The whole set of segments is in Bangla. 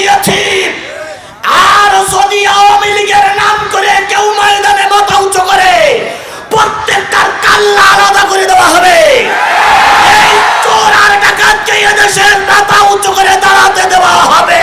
দিয়েছি। আর যদি আওয়ামী লীগের নাম করে কেউ ময়দানে মাথা উঁচু করে, প্রত্যেকটার কাল্লা আলাদা করে দেওয়া হবে। এই চোর আর ডাকাতকে এদেশের মাথা উঁচু করে দাঁড়াতে দেওয়া হবে।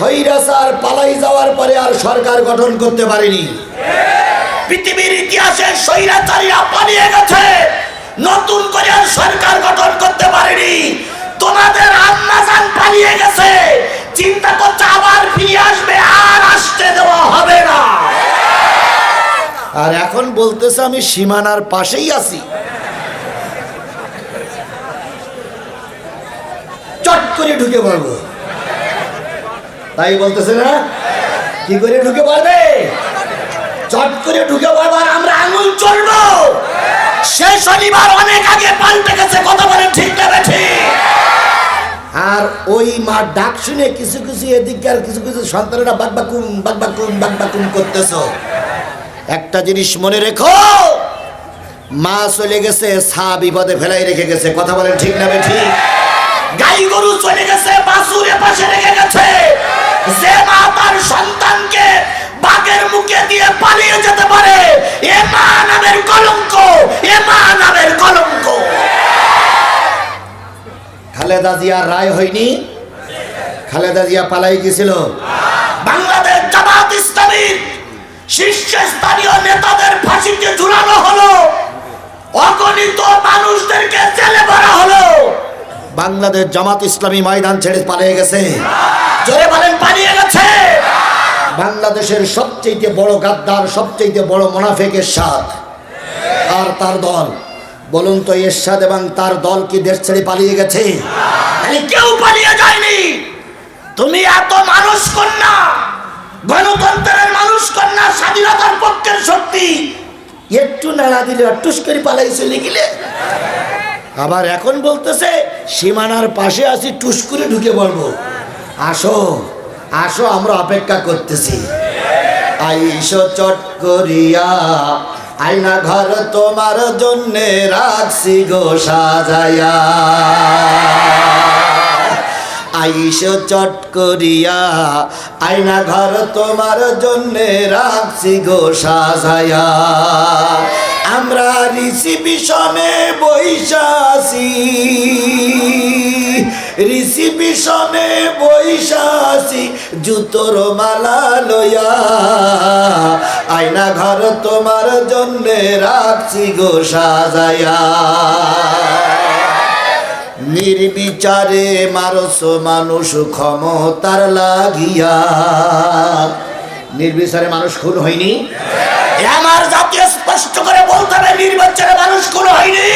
স্বৈরাচার পালাই যাওয়ার পরে আর সরকার গঠন করতে পারেনি। পৃথিবীর ইতিহাসে স্বৈরাচারীরা পালিয়ে গেছে। নতুন করে আর সরকার গঠন করতে পারেনি। তোমাদের আম্মাজান পালিয়ে গেছে। চিন্তা করছে আবার ফিরে আসবে, আর আসতে দেওয়া হবে না। আর এখন বলতেছে আমি সীমানার পাশেই আছি। চট করে ঢুকে পড়ব। তাই বলতেছে না? কি করে ঢুকে পড়বে চট করে ঢুকে পড়ব আর আমরা আঙুল চলবো সে শনিবার অনেক আগে পাল্টে গেছে কথা বলে ঠিক না ঠিক আর ওই মা ডাক শুনে কিছু কিছু এদিককার কিছু কিছু সন্তানেরা বাকবাকুম বাকবাকুম বাকবাকুম করতেছ। একটা জিনিস মনে রেখো, মা চলে গেছে, সা বিপদে ফেলাই রেখে গেছে, কথা বলেন ঠিক না ঠিক গাই গরু চলে গেছে বাসুরে পাশে রেখে গেছে। যে মা তার সন্তানকে বাঘের মুখে দিয়ে পালিয়ে যেতে পারে, এ মা নামের কলঙ্ক, এ মা নামের কলঙ্ক। খালেদা জিয়ার রায় হয়নি? খালেদা জিয়া পালাই গেছিল। বাংলাদেশ জামাত ইসলামীর শীর্ষস্থানীয় নেতাদের ফাঁসিতে ঝুলানো হলো। অগণিত মানুষদেরকে জেলে ভরা হলো। বাংলাদেশ জামাত ইসলামী ময়দান ছেড়ে পালিয়ে গেছে। বলেন, পালিয়ে গেছে। বাংলাদেশের সবচেয়ে বড় গাদ্দার সবচেয়ে বড় মোনাফেকের সাথ আর তার দল। বলুন তো, এরশাদ এবং তার দল কি দেশ ছেড়ে পালিয়ে গেছে? কেউ পালিয়ে যায়নি। তুমি এত মানুষ কন্যা, গণতন্ত্রের মানুষ কন্যা, স্বাধীনতার পক্ষের শক্তি। একটু নাড়া দিলে টুস করে পালাই চলে গেলে আবার এখন বলতেছে, সীমানার পাশে আছি, টুস করে ঢুকে পড়ব। আসো আসো, আমরা অপেক্ষা করতেছি। আইসো চট করিয়া, আয়না ঘর তোমার জন্যে রাখছি গো সাজায়া আইসো চট করিয়া, আয়না ঘর তোমার জন্যে রাখছি গো সাজায়া আমরা রিসিপিশনে বৈশাসি। রিসিপিশনে বৈশাসি, জুতোর মালা লয়া আয়না ঘর তোমার জন্যে রাখছি গো সাজায়া নির্বিচারে মারস মানুষ ক্ষমতার লাগিয়া। নির্বিচারে মানুষ খুন হয়নি? আমার জাতীয় স্পষ্ট করে বলতে হবে নির্বিচারে মানুষ খুন হয়নি।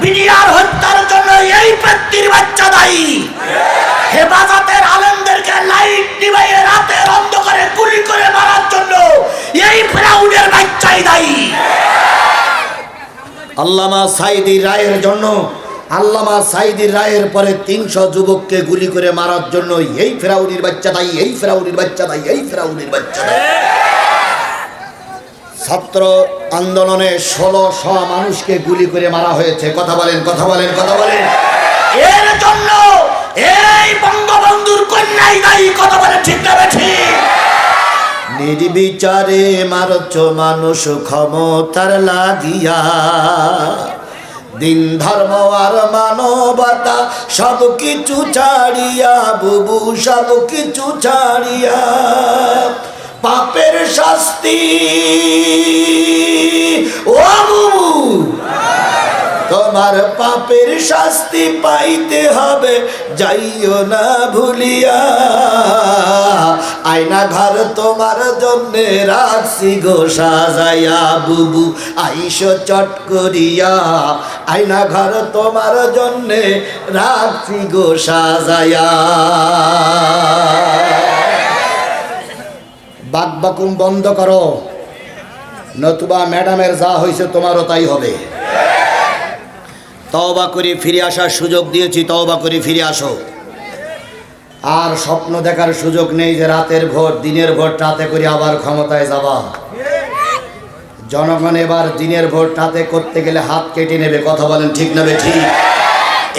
বিডিআর হত্যার জন্য এই ব্যক্তির বাচ্চা দায়ী। হেফাজতের আলেমদেরকে লাইট নিবাইয়ে রাতের অন্ধকারে গুলি করে মারার জন্য এই ফ্রাউডের বাচ্চাই দায়ী। আল্লামা সাইদির রায়ের জন্য, আল্লামা সাইদির রায়ের পরে তিনশো যুবককে গুলি করে মারার জন্য এই ফেরাউনির বাচ্চা দায়ী, এই ফেরাউনির বাচ্চা দায়ী, এই ফেরাউনির বাচ্চা দায়ী। ছাত্র আন্দোলনে ষোলোশ মানুষকে গুলি করে মারা হয়েছে। কথা বলেন কথা বলেন কথা বলেন। এর জন্য এই বঙ্গবন্ধুর কন্যাই দায়ী, কথা বলে ঠিক না নির্বিচারে মারছ মানুষ ক্ষমতার লাগিয়া। দিন ধর্ম আর মানবতা সব কিছু ছাড়িয়া, বুবু সব কিছু ছাড়িয়া। পাপের শাস্তি। বুবু তোমার পাপের শাস্তি পাইতে হবে, যাইও না ভুলিয়া। আয়না ঘর তোমার জন্য রাখছি গো সাজাইয়া, বুবু, আইসো চট করিয়া। আয়না ঘর তোমার জন্য রাখছি গো সাজাইয়া। বাকবাকুম বন্ধ করো। নতুবা ম্যাডামের যা হয়েছে তোমারও তাই হবে। তওবা করে ফিরে আসার সুযোগ দিয়েছি, তওবা করে ফিরে আসো। আর স্বপ্ন দেখার সুযোগ নেই যে রাতের ভোট দিনের ভোট রাতে করে আবার ক্ষমতায় যাবা। জনগণ এবার দিনের ভোট রাতে করতে গেলে হাত কেটে নেবে, কথা বলেন ঠিক নেবে ঠিক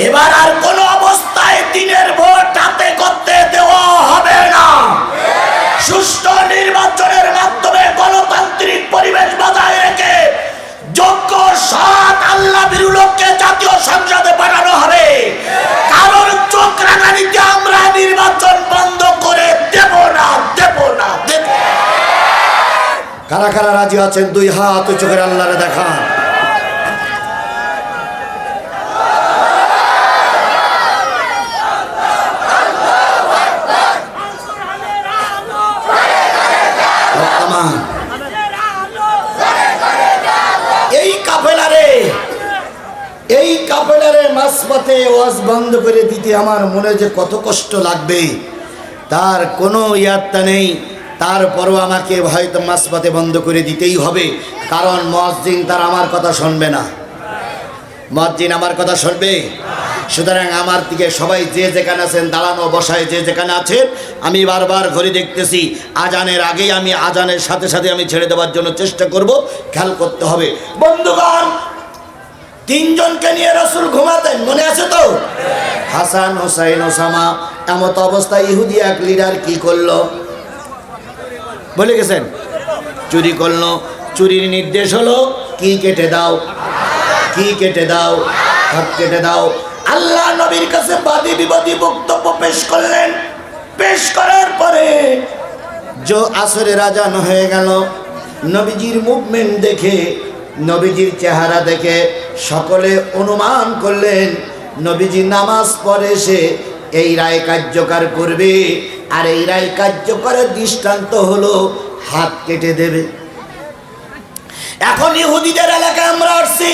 এবার আর কোনো অবস্থায় দিনের ভোট রাতে করতে দেওয়া হবে না। সুষ্ঠু নির্বাচনের মাধ্যমে গণতান্ত্রিক পরিবেশ বজায় রেখে যোগ্য সৎ আল্লাহ বিরুলোককে জাতীয় সংসদে পাঠানো হবে কারোর চোখ রাঙানিতে আমরা নির্বাচন বন্ধ করে দেব না দেব না, দেব। কারা কারা রাজি আছেন, দুই হাত উঁচু করে আল্লাহরে দেখান বর্তমান এই কাফেলারে এই কাফেলারে ওয়াজ বন্ধ করে দিতে আমার মনে যে কত কষ্ট লাগবে। তার কোনো ইয়াত্তা নেই। তারপরও আমাকে হয়তো মাসপাতে বন্ধ করে দিতেই হবে। কারণ মসজিদ তার আমার কথা শুনবে না। মসজিদ আমার কথা শুনবে? সুতরাং আমার দিকে সবাই যে যেখানে আছেন, দাঁড়ানো, বসায় যে যেখানে আছেন, আমি বারবার ঘড়ি দেখতেছি, আজানের আগেই আমি আজানের সাথে সাথে আমি ছেড়ে দেওয়ার জন্য চেষ্টা করব। খেয়াল করতে হবে। বন্ধুগণ তিনজনকে নিয়ে রসুল ঘুমাতেন, মনে আছে তো? হাসান, হোসাইন, ওসামা, এমত অবস্থায় ইহুদি এক লিডার কি করল? বলে গেছেন, চুরি করল। চুরির নির্দেশ হলো, কি কেটে দাও? কি কেটে দাও? হাত কেটে দাও। আল্লাহ নবীর কাছে বাদী বিবাদী বক্তব্য পেশ করলেন। পেশ করার পরে যে আসরে রাজান হয়ে গেল। নবীজির মুভমেন্ট দেখে নবীজির চেহারা দেখে সকলে অনুমান করলেন, নবীজি নামাজ পড়ে সে এই রায় কার্যকর করবে। আর এই রায় কার্যকরের দৃষ্টান্ত হলো হাত কেটে দেবে। এখন ইহুদিদের এলাকায় আমরা আসছি।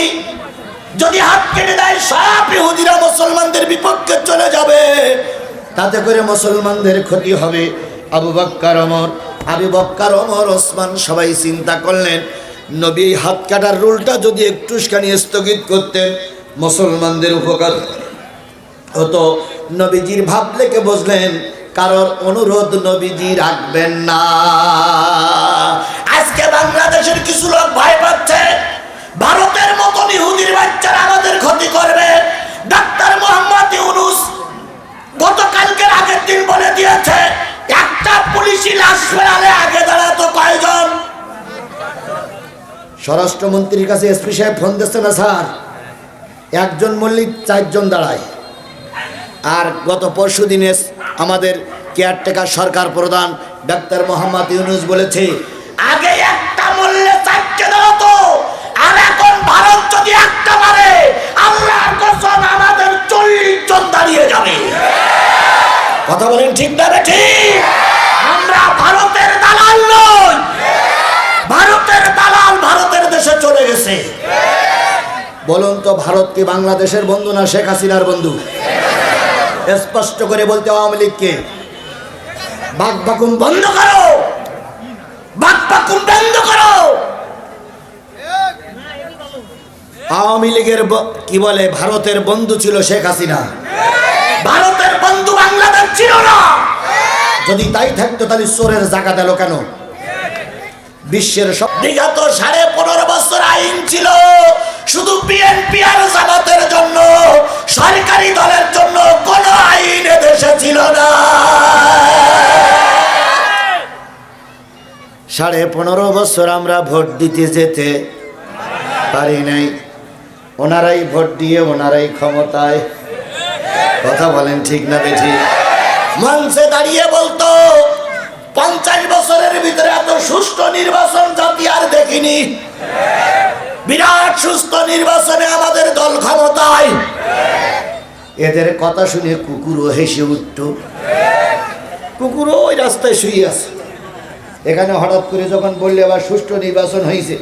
যদি হাত কেটে দেয়, সব ইহুদিরা মুসলমানদের বিপক্ষে চলে যাবে। তাতে করে মুসলমানদের ক্ষতি হবে। আবু বক্কার অমর আবু বক্কার অমর ওসমান সবাই চিন্তা করলেন নবী হাত কাটার রুলটা যদি একটুখানি স্থগিত করতেন, মুসলমানদের উপকার হতো। নবীজির ভাব লেগে বসলেন কারোর অনুরোধ নবীজি রাখবেন না। আজকে বাংলাদেশের কিছু লোক ভয় পাচ্ছে। ভারতের মতন ইহুদির বাচ্চারা আমাদের ক্ষতি করবে। ডাক্তার মোহাম্মদ ইউনুস গতকালকের আগের দিন বলে দিয়েছে, একটা পুলিশি লাশ ফেরালে আগে দাঁড়াতো কয়জন? স্বরাষ্ট্রমন্ত্রীর কাছে এসপি সাহেব ফোন দিচ্ছে না, স্যার। একজন মল্লিক, চারজন দাঁড়ায়। আর গত পরশু দিনে আমাদের কেয়ারটেকার সরকার প্রধান ডাক্তার মোহাম্মদ ইউনুস বলেছে, আগে একটা মূল্যে চারটে দাঁড়াতো আর এখন ভারত যদি একটা মারে আল্লাহর কসম আমাদের চল্লিশ জন দাঁড়িয়ে যাবে। কথা বলেন ঠিক না ঠিক? আমরা ভারতের দালাল নই। ভারতের দালাল ভারতের দেশে চলে গেছে। বলুন তো ভারত কি বাংলাদেশের বন্ধু না শেখ হাসিনার বন্ধু? স্পষ্ট করে বলতে আওয়ামী লীগকে বাক বন্ধ করো। বাক বন্ধ করো। আওয়ামী লীগের কি বলে, ভারতের বন্ধু ছিল শেখ হাসিনা। ভারতের বন্ধু বাংলাদেশ ছিল না। যদি তাই থাকতো তাহলে চোরের জায়গা দিল কেন? বিশ্বের সব বিগত সাড়ে পনেরো বছর আইন ছিল। শুধু বিএনপি আর জামাতের জন্য, সরকারি দলের জন্য কোনো আইন দেশে ছিল না। সাড়ে পনেরো বছর আমরা ভোট দিতে যেতে পারি নাই। ওনারাই ভোট দিয়ে ওনারাই ক্ষমতায়। কথা বলেন ঠিক না বেঠি। মঞ্চে দাঁড়িয়ে বলতো পঞ্চাশ বছরের ভিতরে এত সুষ্ঠু নির্বাচন জাতি আর দেখিনি। বিরাট সুস্থ নির্বাচনে আমাদের দল ক্ষমতায়। এদের কথা শুনে কুকুরও হেসে উঠত। কুকুরও ওই রাস্তায় শুয়ে আছে। এখানে হঠাৎ করে যখন বললে আবার সুষ্ঠু নির্বাচন হয়েছে,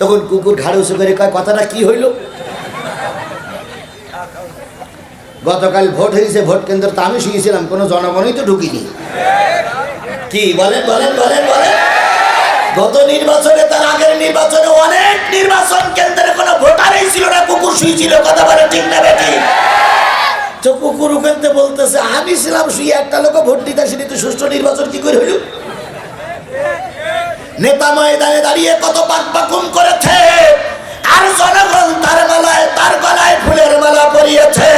তখন কুকুর ঘাড়ে উঁচু করে কয়, কথাটা কি হইল? গতকাল ভোট হয়েছে, ভোট কেন্দ্র তো আমি শুয়েছিলাম, কোনো জনগণই তো ঢুকিনি। কি? বলেন বলেন বলেন বলেন। গত নির্বাচনে তার আগের নির্বাচনে অনেক নির্বাচন কেন্দ্রে কোনো ভোটারই ছিল না, কুকুর বেশি ছিল, কথা বলে ঠিক না বেটি তো কুকুর ওখানতে বলতেছে, আমি ছিলাম শুয়ে, একটা লোক ভোট দিতে আসেনি, তো সুষ্ঠু নির্বাচন কি করে হইল? নেতা ময়দানে দাঁড়িয়ে কত পাক পাকুম করেছে, আর জনগণ তার মালায়, তার গলায় ফুলের মালা পরিয়েছে।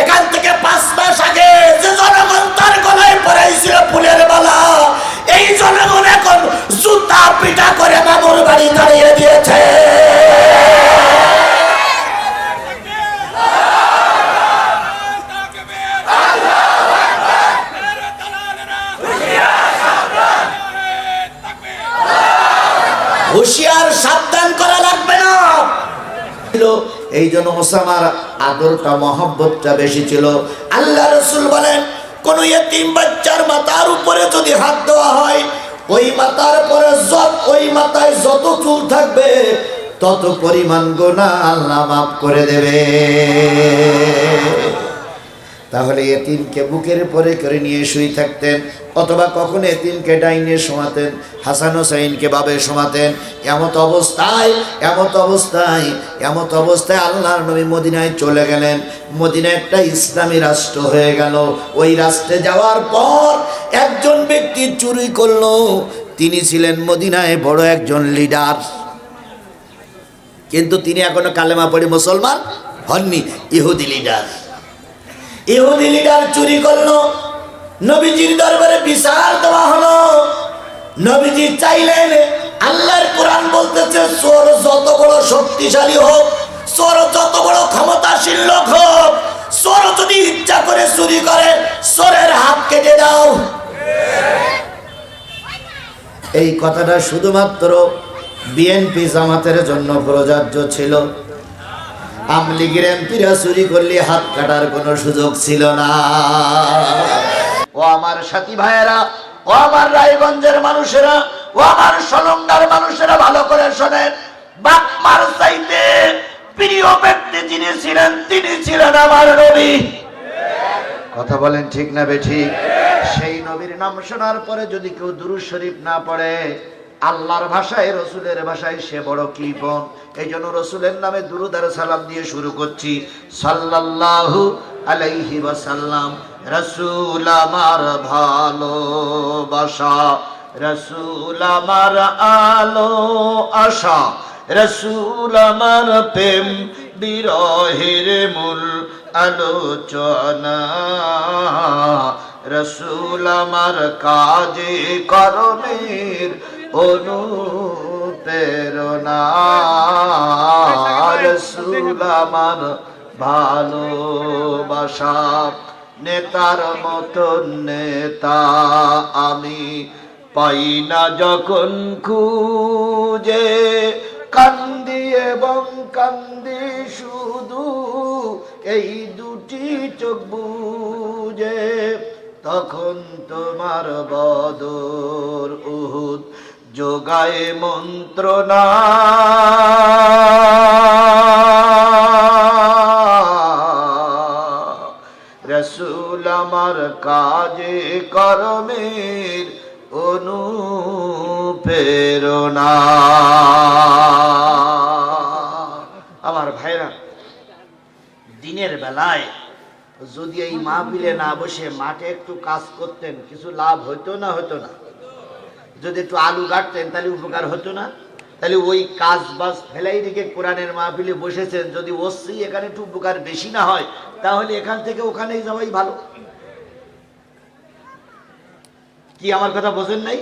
এখান থেকে পাঁচ মাস আগে যে জনগণ তার গলায় পরাইছিল ফুলের মালা, এই জনগণ এখন জুতা পিটা করে মামুর বাড়ি দাঁড়িয়ে দিয়েছে। হুশিয়ার সাবধান করা লাগবে না। এই জন্য ওসামার আদরটা, মহব্বতটা বেশি ছিল। আল্লাহ রসুল বলেন, কোন এতিম বাচ্চার মাথার উপরে যদি হাত দেওয়া হয়, ওই মাথার পরে যত, ওই মাথায় যত চুল থাকবে, তত পরিমাণ গোনা আল্লাহ মাফ করে দেবে। তাহলে এতিমকে বুকের পরে করে নিয়ে শুয়ে থাকতেন, অথবা কখনো এতিমকে ডাইনে শোমাতেন, হাসান হোসাইনকে বাবে শোমাতেন। এমত অবস্থায় এমত অবস্থায় এমত অবস্থায় আল্লাহর নবী মদিনায় চলে গেলেন। মদিনা একটা ইসলামী রাষ্ট্র হয়ে গেল। ওই রাষ্ট্রে যাওয়ার পর একজন ব্যক্তি চুরি করল। তিনি ছিলেন মদিনায় বড় একজন লিডার। কিন্তু তিনি এখনও কালেমা পড়ে মুসলমান হননি, ইহুদি লিডার। ইহুদি লিডার চুরি করল। নবীজির দরবারে বিচার দেওয়া হলো। নবীজি চাইলেন, আল্লাহর কোরআন বলতেছে চোর যত বড় শক্তিশালী হোক চোর যত বড় ক্ষমতাশীল লোক হোক চোর যদি ইচ্ছা করে চুরি করে চোরের হাত কেটে দাও। এই কথাটা শুধুমাত্র বিএনপি জামাতের জন্য প্রযোজ্য ছিল। আমলিগের এমপিরা চুরি করলে হাত কাটার কোনো সুযোগ ছিল না। ও আমার সাথী ভাইয়েরা, ও আমার রায়গঞ্জের মানুষেরা, ও আমার সলঙ্গার মানুষেরা ভালো করে শোনেন। বাপমার চাইতে প্রিয় ব্যক্তি যিনি ছিলেন, তিনি ছিলেন আমার নবী। কথা বলেন ঠিক না বেঠিক সেই নবীর নাম শোনার পরে যদি কেউ দুরুদ শরীফ না পড়ে আল্লাহর ভাষায়, রসুলের ভাষায় সে বড় কৃপণ এই জন্য রসুলের নামে দুরুদ আর সালাম দিয়ে শুরু করছি। সাল্লাল্লাহু আলাইহি ওয়াসাল্লাম, রসুল আমার ভালোবাসা, রসুল আমার আলো আশা, রসুল আমার প্রেম, বিরহের মূল আলোচনা। রসুল আমার কাজে কর্মের অনুপ্রেরণা। রসুল আমার ভালোবাসা নেতার মতন নেতা আমি পাই না যখন খুঁজে। কান্দি এবং কান্দি শুধু এই দুটি চোখ বুঝে। তখন তোমার বদর উহুদ যোগায় মন্ত্রণা রসুল আমার কাজে কর্মের অনুপ্রেরণা। আমার ভাইরা, দিনের বেলায় যদি এই মাহফিলে না বসে মাঠে একটু কাজ করতেন, কিছু লাভ হতো না হতো না? যদি একটু আলু কাটতেন তাহলে উপকার হতো না। তাহলে ওই কাজ বাজ ফেলাই রেখে কোরআনের মাহফিলে বসেছেন, যদি ওসি এখানে একটু উপকার বেশি না হয়, তাহলে এখান থেকে ওখানেই যাওয়াই ভালো। কি আমার কথা বোঝেন নাই?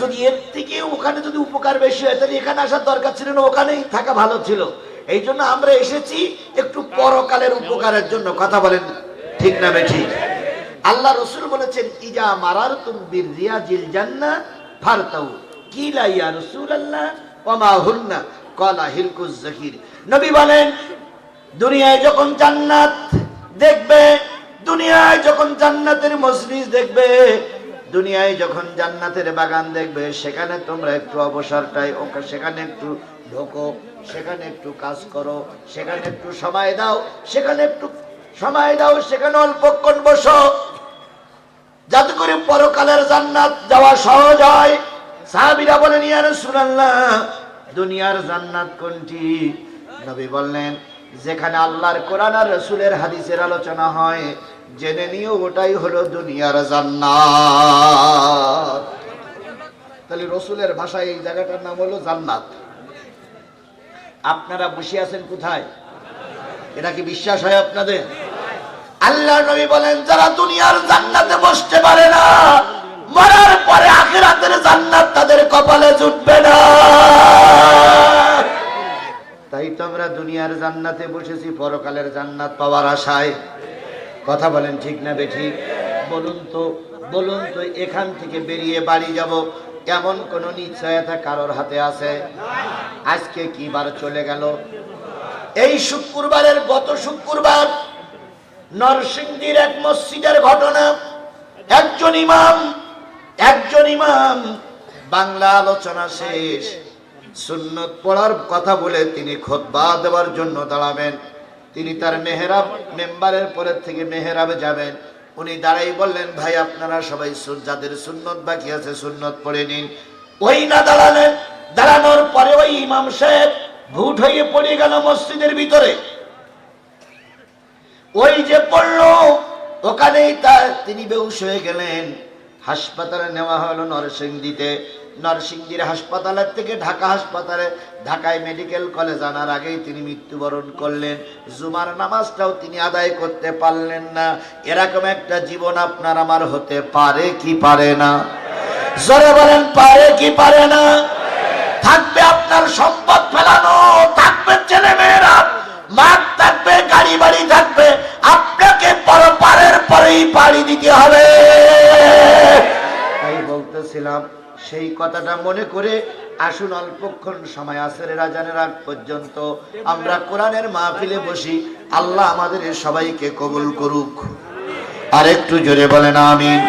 যদি এর থেকে ওখানে যদি উপকার বেশি হয়, তাহলে এখানে আসার দরকার ছিল না, ওখানেই থাকা ভালো ছিল। এই জন্য আমরা এসেছি একটু পরকালের উপকারের জন্য। কথা বলেন ঠিক না বেঠি আল্লাহ রসুল বলেছেন, ইজা মারার তুমবির রিয়াজিল জান্না কিলা ইয়া রসুল আল্লাহ ওমা হুন্না হিলকুজ নবী বলেন, দুনিয়ায় যখন জান্নাত দেখবে, দুনিয়ায় যখন জান্নাতের মজলিস দেখবে, দুনিয়ায় যখন জান্নাতের বাগান দেখবে, সেখানে তোমরা একটু অবসরটাই ওকে সেখানে একটু ঢোকো, সেখানে একটু কাজ করো, সেখানে একটু সময় দাও, সেখানে একটু সময় দাও, সেখানে অল্পক্ষণ বসো। যাতে করে পরকালের জান্নাত যাওয়া সহজ হয়। সাহাবীরা বলেন, ইয়া রাসূলুল্লাহ, দুনিয়ার জান্নাত কোনটি? নবী বললেন, যেখানে আল্লাহর কোরআন আর রসুলের হাদিসের আলোচনা হয়, জেনে নিও, ওটাই হলো দুনিয়ার জান্নাত। তাহলে রসুলের ভাষায় এই জায়গাটার নাম হলো জান্নাত। আপনারা বসে আছেন কোথায়? এটা কি বিশ্বাস হয় আপনাদের? আল্লাহ নবী বলেন, যারা দুনিয়ার জান্নাতে বসতে পারে না, মরার পরে আখিরাতের জান্নাত তাদের কপালে জুটবে না। তাই তো আমরা দুনিয়ার জান্নাতে বসেছি, পরকালের জান্নাত পাওয়ার আশায়। কথা বলেন ঠিক না বেঠি? বলুন তো বলুন তো, এখান থেকে বেরিয়ে বাড়ি যাব, এমন কোন নিশ্চয়তা কারোর হাতে আছে? আজকে কি বার চলে গেল? এই শুক্রবারের গত শুক্রবার নরসিংদীর এক মসজিদের ঘটনা। একজন ইমাম একজন ইমাম। বাংলা আলোচনা শেষ। সুন্নত পড়ার কথা বলে তিনি খোদবা দেওয়ার জন্য দাঁড়াবেন। তিনি তার মেহরাব মেম্বারের পরের থেকে মেহরাবে যাবেন। উনি দাঁড়াই বললেন, ভাই, আপনারা সবাই যাদের সুন্নত বাকি আছে সুন্নত পড়ে নিন। ওই না দাঁড়ালেন। দাঁড়ানোর পরে ওই ইমাম সাহেব ভুট হয়ে পড়ে গেল মসজিদের ভিতরে। ওই যে পড়ল, ওখানেই তার তিনি বেউস হয়ে গেলেন। হাসপাতালে নেওয়া হলো নরসিংদীতে। নরসিংদীর হাসপাতালের থেকে ঢাকা হাসপাতালে, ঢাকায় মেডিকেল কলেজ আনার আগেই তিনি মৃত্যুবরণ করলেন। জুমার নামাজটাও তিনি আদায় করতে পারলেন না। এরকম একটা জীবন আপনার আমার হতে পারে কি পারে না? জোরে বলেন, পারে কি পারে না? থাকবে আপনার সম্পদ ফেলানো, থাকবে ছেলে মেয়েরা মাঠ থাকবে, গাড়ি বাড়ি থাকবে, আপনাকে পরপারের পরেই পাড়ি দিতে হবে। তাই বলতেছিলাম, সেই কথাটা মনে করে আসুন অল্পক্ষণ সময় আসের রাজানের আগ পর্যন্ত আমরা কোরআনের মাহফিলে বসি, আল্লাহ আমাদের সবাইকে কবুল করুক। আর একটু জোরে বলেন আমিন।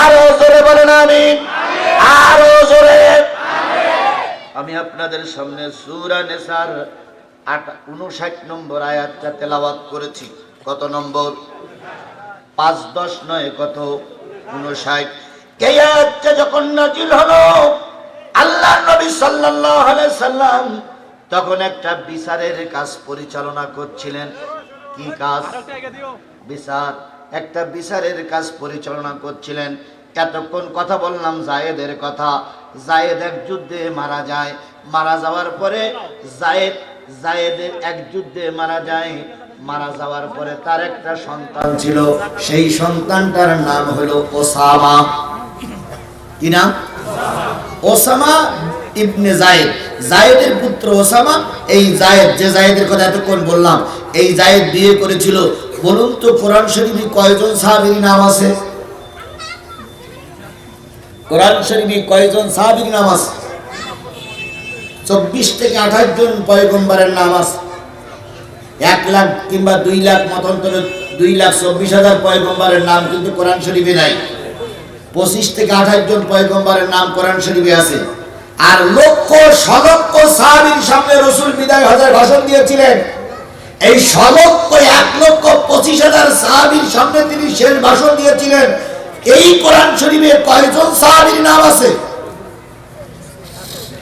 আরও জোরে বলেন আমিন। আরও জোরে। আমি আপনাদের সামনে সুরা নেসার আট উনষাট নম্বর আয়াতটা তেলাওয়াত করেছি। কত নম্বর? পাঁচ দশ নয়, কত উনষাট এই আয়াতটা যখন নাজিল হলো আল্লাহ নবী সাল্লাল্লাহু সাল্লাম তখন একটা বিচারের কাজ পরিচালনা করছিলেন। কি কাজ? বিচার। একটা বিচারের কাজ পরিচালনা করছিলেন। এতক্ষণ কথা বললাম জায়েদের কথা। জায়েদ এক যুদ্ধে মারা যায়। মারা যাওয়ার পরে জায়েদ জায়েদের এক যুদ্ধে মারা যায়। মারা যাওয়ার পরে তার একটা সন্তান ছিল। সেই সন্তানটার নাম হলো ওসামা। কি নাম? ওসামা ইবনে জায়েদ। জায়েদের পুত্র ওসামা। এই জায়েদ, যে জায়েদের কথা এতক্ষণ বললাম, এই জায়েদ বিয়ে করেছিল। বলুন তো কোরআন শরীফে কয়জন সাহাবীর নাম আছে? কোরআন শরীফে কয়জন সাহাবীর নাম আছে? চব্বিশ থেকে আঠাশ জন পয়গম্বরের নাম আছে। এক লাখ কিংবা দুই লাখ মতন্তরে দুই লাখ চব্বিশ হাজার পয়গম্বরের নাম কিন্তু কোরআন শরীফে নাই। পঁচিশ থেকে আঠাশ জন পয়গম্বরের নাম কোরআন শরীফে আছে। আর লক্ষ সলক্ষ সাহাবীর সামনে রসুল বিদায় হাজার ভাষণ দিয়েছিলেন। এই সলক্ষ এক লক্ষ পঁচিশ হাজার সাহাবীর সামনে তিনি শেষ ভাষণ দিয়েছিলেন। এই কোরআন শরীফে কয়জন সাহাবীর নাম আছে?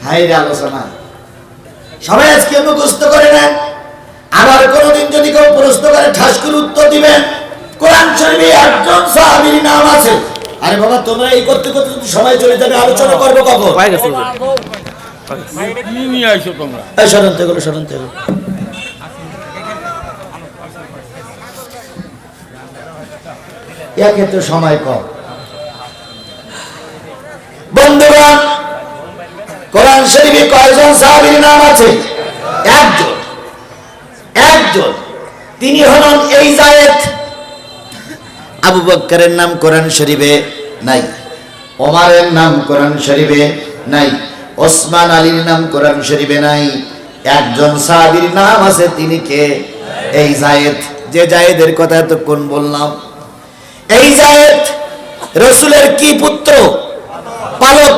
হাই রে আলোচনা। সবাই আজকে মুখস্থ করে নেন। আবার কোনোদিন যদি কেউ প্রশ্ন করে ঠাস করে উত্তর দিবেন কোরআন শরীফে একজন সাহাবীর নাম আছে। আরে বাবা তোমরা এই করতে করতে যদি সময় চলে যাবে আলোচনা করব কখন? নিয়ে আইছো তোমরা এই এগুলো একে তো সময় কম। কোরআন শরীফে কয়জন সাহাবীর নাম আছে? একজন। একজন। তিনি হলেন এই জায়েদ। আবু বক্করের নাম কোরআন শরীফে নাই। ওমারের নাম কোরআন শরীফে নাই। ওসমান আলীর নাম কোরআন শরীফে নাই। একজন সাহাবীর নাম আছে, তিনি কে? এই জায়েদ। যে জায়েদের কথা এতক্ষণ বললাম। এই জায়েদ রসুলের কি পুত্র? পালক।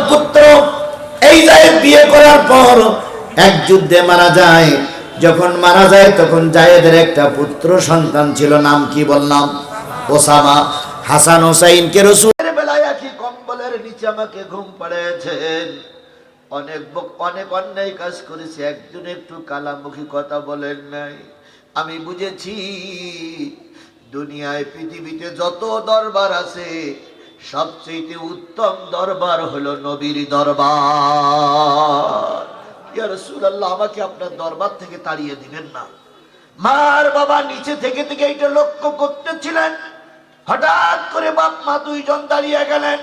করার পর এক যুদ্ধে মারা যায়। যখন মারা যায়, তখন জায়েদের একটা পুত্র সন্তান ছিল, নাম কি বললাম? ওসামা। হাসান হোসাইনকে রসুলের বেলায় আমাকে অনেক অনেক কাজ করেছি, একজন একটু কথা বলেন নাই। আমি বুঝেছি, দুনিয়ায় পৃথিবীতে যত দরবার আছে সবচেয়ে উত্তম দরবার হলো নবীর দরবার। ইয়া রাসূলুল্লাহ, আমাকে আপনার দরবার থেকে তাড়িয়ে দিবেন না। মার বাবা নিচে থেকে থেকে এটা লক্ষ্য করতেছিলেন। হঠাৎ করে বাপ মা দুইজন দাঁড়িয়ে গেলেন।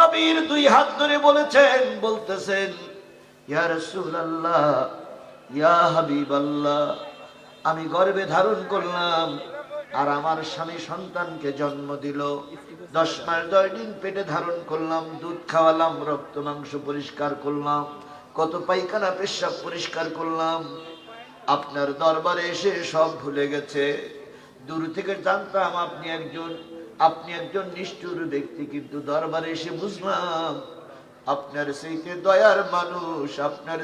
নবীর দুই হাত ধরে বলেছেন, বলতেছেন, ইয়া রাসূলুল্লাহ, ইয়া আমি গর্বে ধারণ করলাম, আর আমার স্বামী সন্তানকে জন্ম দিল। দশ মাস, দশ দিন পেটে ধারণ করলাম, দুধ খাওয়ালাম, রক্ত, মাংস পরিষ্কার করলাম, কত পায়খানা, পেশাব পরিষ্কার করলাম। আপনার দরবারে এসে সব ভুলে গেছে। দূর থেকে জানতাম আপনি একজন আপনি একজন নিষ্ঠুর ব্যক্তি, কিন্তু দরবারে এসে বুঝলাম, আপনার সেইতে দয়ার মানুষ, আপনার